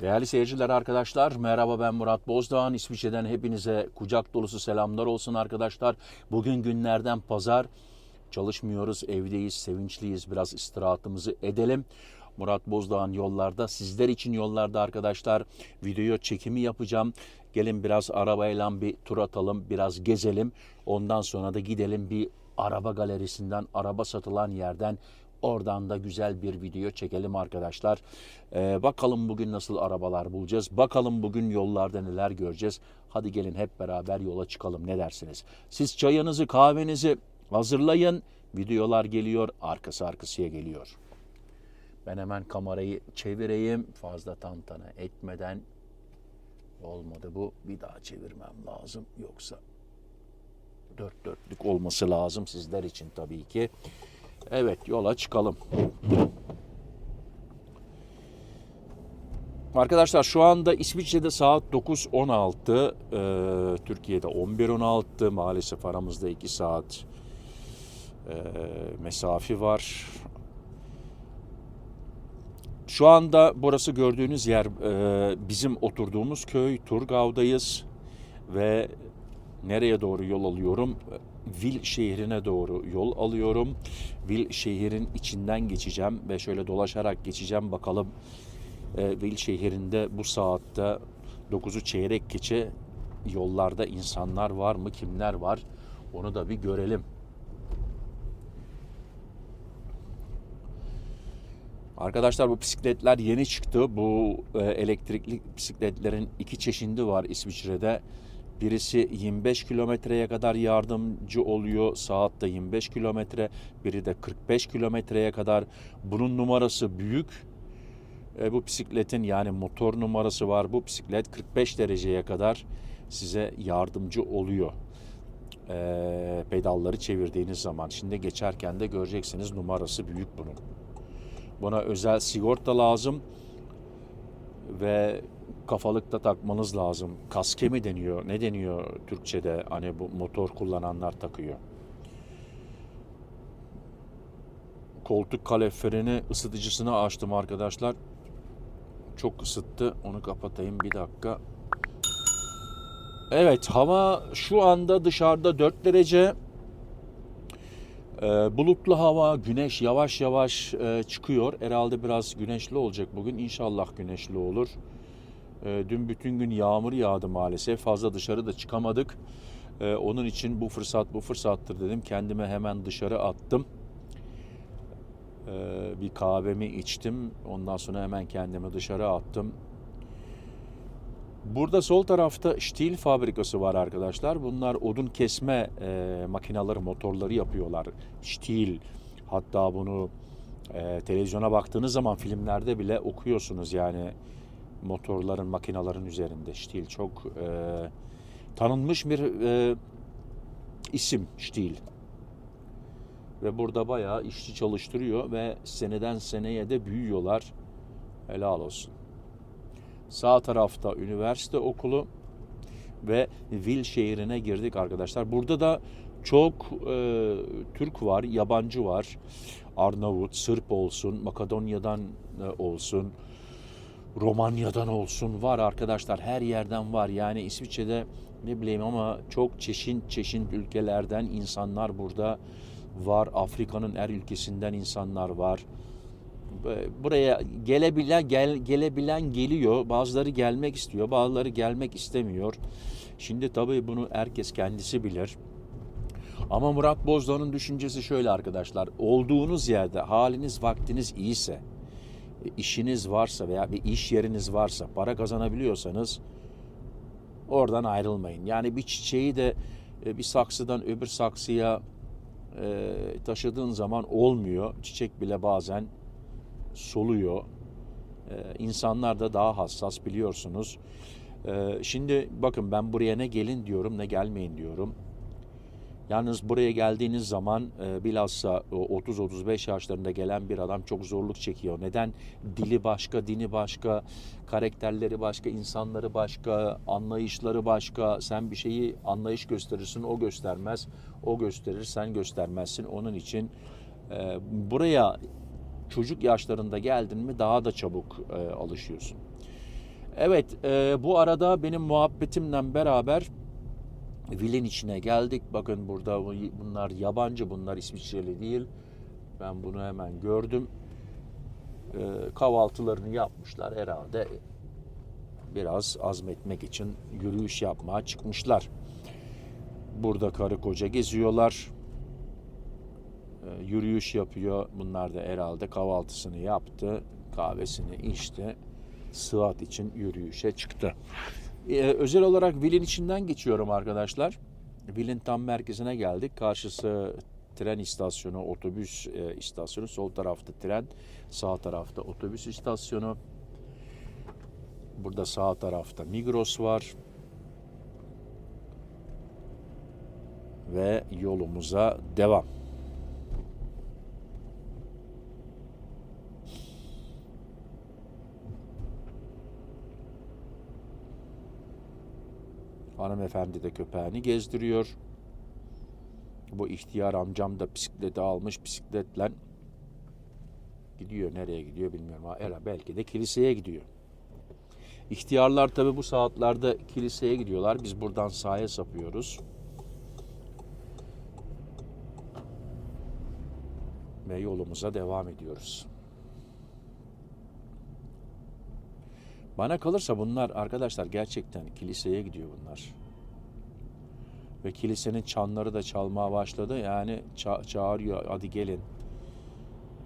Değerli seyirciler arkadaşlar merhaba ben Murat Bozdağ. İsviçre'den hepinize kucak dolusu selamlar olsun arkadaşlar. Bugün günlerden pazar çalışmıyoruz evdeyiz sevinçliyiz biraz istirahatımızı edelim. Murat Bozdağ'ın yollarda sizler için yollarda arkadaşlar video çekimi yapacağım. Gelin biraz arabayla bir tur atalım biraz gezelim. Ondan sonra da gidelim bir araba galerisinden araba satılan yerden Oradan da güzel bir video çekelim arkadaşlar. Ee, bakalım bugün nasıl arabalar bulacağız. Bakalım bugün yollarda neler göreceğiz. Hadi gelin hep beraber yola çıkalım ne dersiniz? Siz çayınızı kahvenizi hazırlayın. Videolar geliyor arkası arkasıya geliyor. Ben hemen kamerayı çevireyim. Fazla tantana etmeden olmadı bu. Bir daha çevirmem lazım. Yoksa dört dörtlük olması lazım sizler için tabii ki. Evet yola çıkalım. Arkadaşlar şu anda İsviçre'de saat 9.16, e, Türkiye'de 11.16 maalesef aramızda 2 saat e, mesafe var. Şu anda burası gördüğünüz yer e, bizim oturduğumuz köy Turgav'dayız ve nereye doğru yol alıyorum? Vil şehrine doğru yol alıyorum. Vil şehrin içinden geçeceğim ve şöyle dolaşarak geçeceğim bakalım e, Vil şehrinde bu saatte 9'u çeyrek geçe yollarda insanlar var mı kimler var onu da bir görelim. Arkadaşlar bu bisikletler yeni çıktı. Bu e, elektrikli bisikletlerin iki çeşidi var İsviçre'de. Birisi 25 kilometreye kadar yardımcı oluyor. Saatte 25 kilometre. Biri de 45 kilometreye kadar. Bunun numarası büyük. E, bu bisikletin yani motor numarası var. Bu bisiklet 45 dereceye kadar size yardımcı oluyor. E, pedalları çevirdiğiniz zaman. Şimdi geçerken de göreceksiniz numarası büyük bunun. Buna özel sigorta lazım ve kafalıkta takmanız lazım. Kaske mi deniyor? Ne deniyor Türkçe'de? Hani bu motor kullananlar takıyor. Koltuk kaloriferini ısıtıcısını açtım arkadaşlar. Çok ısıttı. Onu kapatayım bir dakika. Evet hava şu anda dışarıda 4 derece. Ee, bulutlu hava, güneş yavaş yavaş e, çıkıyor. Herhalde biraz güneşli olacak bugün. İnşallah güneşli olur. E, dün bütün gün yağmur yağdı maalesef. Fazla dışarı da çıkamadık. E, onun için bu fırsat bu fırsattır dedim. Kendime hemen dışarı attım. E, bir kahvemi içtim. Ondan sonra hemen kendimi dışarı attım. Burada sol tarafta stil fabrikası var arkadaşlar. Bunlar odun kesme e, makineleri, motorları yapıyorlar. Stil. Hatta bunu e, televizyona baktığınız zaman filmlerde bile okuyorsunuz yani motorların, makinelerin üzerinde Stil çok e, tanınmış bir e, isim Stil. Ve burada bayağı işçi çalıştırıyor ve seneden seneye de büyüyorlar. Helal olsun. Sağ tarafta üniversite okulu ve Vil şehrine girdik arkadaşlar. Burada da çok e, Türk var, yabancı var. Arnavut, Sırp olsun, Makedonya'dan e, olsun, Romanya'dan olsun var arkadaşlar. Her yerden var. Yani İsviçre'de ne bileyim ama çok çeşit çeşit ülkelerden insanlar burada var. Afrika'nın her ülkesinden insanlar var buraya gelebilen gel, gelebilen geliyor. Bazıları gelmek istiyor, bazıları gelmek istemiyor. Şimdi tabii bunu herkes kendisi bilir. Ama Murat Bozdağ'ın düşüncesi şöyle arkadaşlar. Olduğunuz yerde haliniz, vaktiniz iyiyse, işiniz varsa veya bir iş yeriniz varsa, para kazanabiliyorsanız oradan ayrılmayın. Yani bir çiçeği de e, bir saksıdan öbür saksıya e, taşıdığın zaman olmuyor. Çiçek bile bazen soluyor. Ee, insanlar da daha hassas biliyorsunuz. Şimdi bakın ben buraya ne gelin diyorum ne gelmeyin diyorum. Yalnız buraya geldiğiniz zaman e, bilhassa 30-35 yaşlarında gelen bir adam çok zorluk çekiyor. Neden? Dili başka, dini başka, karakterleri başka, insanları başka, anlayışları başka. Sen bir şeyi anlayış gösterirsin, o göstermez. O gösterir, sen göstermezsin. Onun için e, buraya çocuk yaşlarında geldin mi daha da çabuk e, alışıyorsun. Evet, e, bu arada benim muhabbetimle beraber Vilin içine geldik. Bakın burada bu- bunlar yabancı, bunlar İsviçreli değil. Ben bunu hemen gördüm. E, kahvaltılarını yapmışlar herhalde. Biraz azmetmek için yürüyüş yapmaya çıkmışlar. Burada karı koca geziyorlar. E, yürüyüş yapıyor. Bunlar da herhalde kahvaltısını yaptı, kahvesini içti. Sıhhat için yürüyüşe çıktı. Ee, özel olarak Vil'in içinden geçiyorum arkadaşlar. Vil'in tam merkezine geldik. Karşısı tren istasyonu, otobüs e, istasyonu. Sol tarafta tren, sağ tarafta otobüs istasyonu. Burada sağ tarafta Migros var. Ve yolumuza devam. Hanımefendi de köpeğini gezdiriyor. Bu ihtiyar amcam da bisikleti almış bisikletle gidiyor. Nereye gidiyor bilmiyorum. Era belki de kiliseye gidiyor. İhtiyarlar tabi bu saatlerde kiliseye gidiyorlar. Biz buradan sahaya sapıyoruz. Ve yolumuza devam ediyoruz. Bana kalırsa bunlar arkadaşlar gerçekten kiliseye gidiyor bunlar. Ve kilisenin çanları da çalmaya başladı. Yani ça- çağırıyor hadi gelin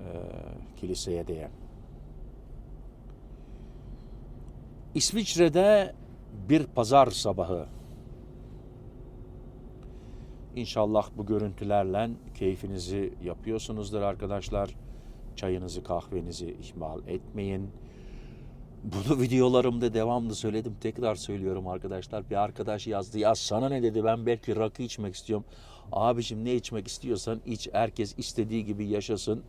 eee, kiliseye diye. İsviçre'de bir pazar sabahı. İnşallah bu görüntülerle keyfinizi yapıyorsunuzdur arkadaşlar. Çayınızı kahvenizi ihmal etmeyin. Bunu videolarımda devamlı söyledim. Tekrar söylüyorum arkadaşlar. Bir arkadaş yazdı. Ya sana ne dedi? Ben belki rakı içmek istiyorum. Abicim ne içmek istiyorsan iç. Herkes istediği gibi yaşasın.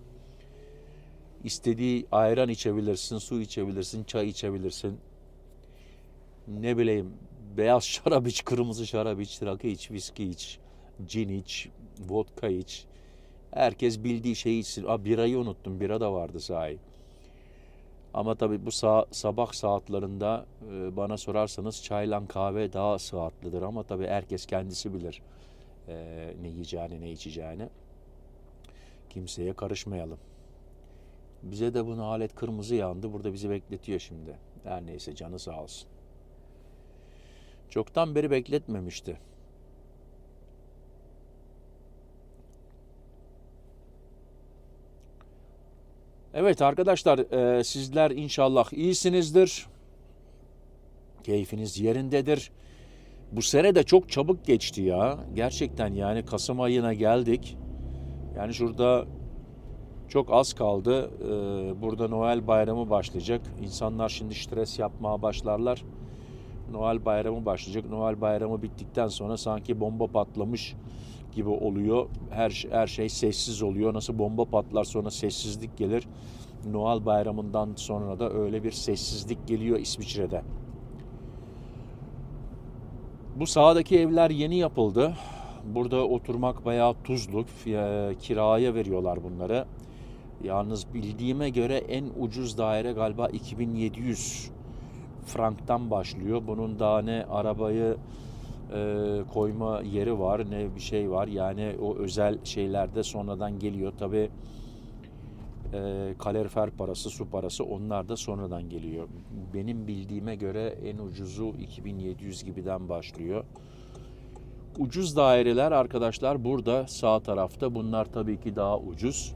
İstediği ayran içebilirsin, su içebilirsin, çay içebilirsin. Ne bileyim beyaz şarap iç, kırmızı şarap iç, rakı iç, viski iç, cin iç, vodka iç. Herkes bildiği şeyi içsin. Aa, birayı unuttum. Bira da vardı sahi. Ama tabii bu sa- sabah saatlerinde e, bana sorarsanız çayla kahve daha sıhhatlidir. Ama tabii herkes kendisi bilir e, ne yiyeceğini, ne içeceğini. Kimseye karışmayalım. Bize de bu alet kırmızı yandı. Burada bizi bekletiyor şimdi. Her neyse canı sağ olsun. Çoktan beri bekletmemişti. Evet arkadaşlar e, sizler inşallah iyisinizdir. Keyfiniz yerindedir. Bu sene de çok çabuk geçti ya. Gerçekten yani Kasım ayına geldik. Yani şurada çok az kaldı. Ee, burada Noel bayramı başlayacak. İnsanlar şimdi stres yapmaya başlarlar. Noel bayramı başlayacak. Noel bayramı bittikten sonra sanki bomba patlamış gibi oluyor. Her her şey sessiz oluyor. Nasıl bomba patlar sonra sessizlik gelir. Noel bayramından sonra da öyle bir sessizlik geliyor İsviçre'de. Bu sağdaki evler yeni yapıldı. Burada oturmak bayağı tuzluk. Kiraya veriyorlar bunları. Yalnız bildiğime göre en ucuz daire galiba 2700 franktan başlıyor. Bunun daha ne arabayı e, koyma yeri var ne bir şey var. Yani o özel şeylerde sonradan geliyor. Tabi e, kalorifer parası, su parası onlar da sonradan geliyor. Benim bildiğime göre en ucuzu 2700 gibiden başlıyor. Ucuz daireler arkadaşlar burada sağ tarafta. Bunlar tabii ki daha ucuz.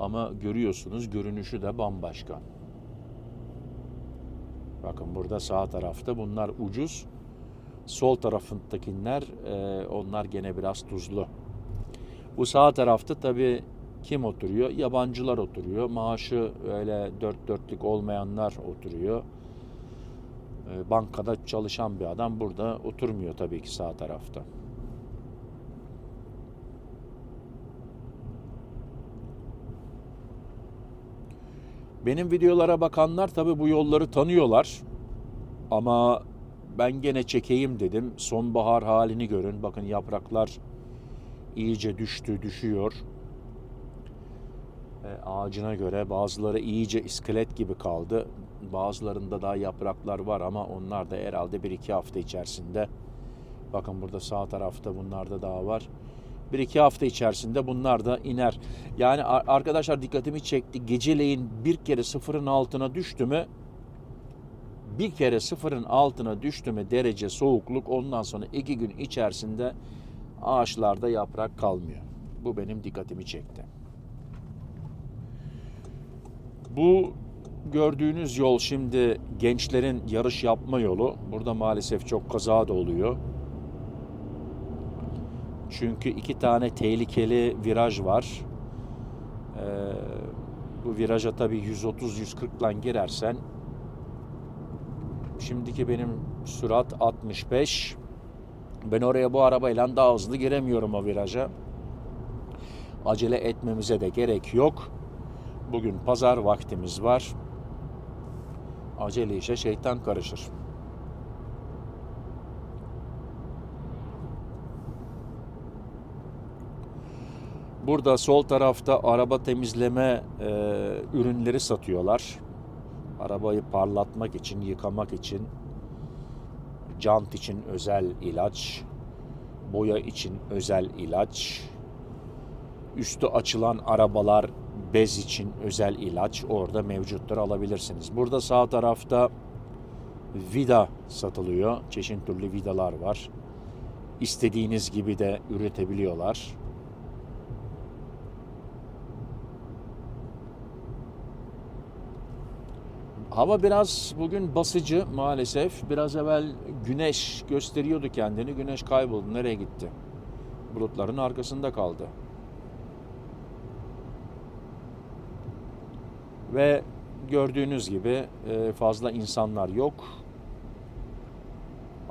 Ama görüyorsunuz görünüşü de bambaşka. Bakın burada sağ tarafta bunlar ucuz. Sol tarafındakiler e, onlar gene biraz tuzlu. Bu sağ tarafta tabii kim oturuyor? Yabancılar oturuyor. Maaşı öyle dört dörtlük olmayanlar oturuyor. E, bankada çalışan bir adam burada oturmuyor tabii ki sağ tarafta. Benim videolara bakanlar tabii bu yolları tanıyorlar. Ama ben gene çekeyim dedim. Sonbahar halini görün. Bakın yapraklar iyice düştü, düşüyor. E, ağacına göre bazıları iyice iskelet gibi kaldı. Bazılarında daha yapraklar var ama onlar da herhalde 1-2 hafta içerisinde. Bakın burada sağ tarafta bunlarda daha var. 1-2 hafta içerisinde bunlar da iner. Yani ar- arkadaşlar dikkatimi çekti. Geceleyin bir kere sıfırın altına düştü mü bir kere sıfırın altına düştü mü derece soğukluk ondan sonra iki gün içerisinde ağaçlarda yaprak kalmıyor. Bu benim dikkatimi çekti. Bu gördüğünüz yol şimdi gençlerin yarış yapma yolu. Burada maalesef çok kaza da oluyor. Çünkü iki tane tehlikeli viraj var. Ee, bu viraja tabii 130-140 ile girersen Şimdiki benim sürat 65. Ben oraya bu arabayla daha hızlı giremiyorum o viraja. Acele etmemize de gerek yok. Bugün pazar vaktimiz var. Acele işe şeytan karışır. Burada sol tarafta araba temizleme e, ürünleri satıyorlar. Arabayı parlatmak için, yıkamak için, jant için özel ilaç, boya için özel ilaç, üstü açılan arabalar bez için özel ilaç orada mevcuttur alabilirsiniz. Burada sağ tarafta vida satılıyor. Çeşitli türlü vidalar var. İstediğiniz gibi de üretebiliyorlar. Hava biraz bugün basıcı maalesef. Biraz evvel güneş gösteriyordu kendini. Güneş kayboldu. Nereye gitti? Bulutların arkasında kaldı. Ve gördüğünüz gibi e, fazla insanlar yok.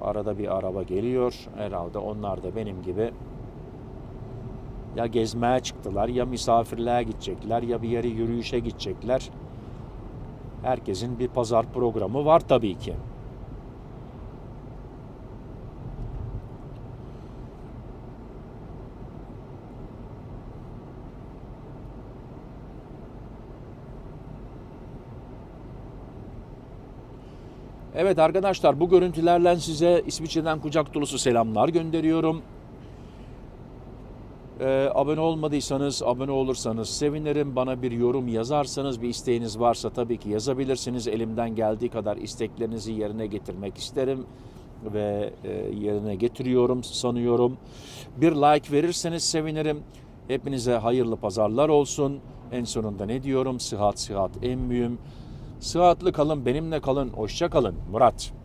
Arada bir araba geliyor. Herhalde onlar da benim gibi ya gezmeye çıktılar ya misafirliğe gidecekler ya bir yere yürüyüşe gidecekler. Herkesin bir pazar programı var tabii ki. Evet arkadaşlar bu görüntülerle size İsviçre'den kucak dolusu selamlar gönderiyorum. Ee, abone olmadıysanız, abone olursanız sevinirim. Bana bir yorum yazarsanız, bir isteğiniz varsa tabii ki yazabilirsiniz. Elimden geldiği kadar isteklerinizi yerine getirmek isterim ve e, yerine getiriyorum sanıyorum. Bir like verirseniz sevinirim. Hepinize hayırlı pazarlar olsun. En sonunda ne diyorum? Sıhhat sıhhat en mühim. Sıhhatli kalın, benimle kalın. Hoşça kalın. Murat.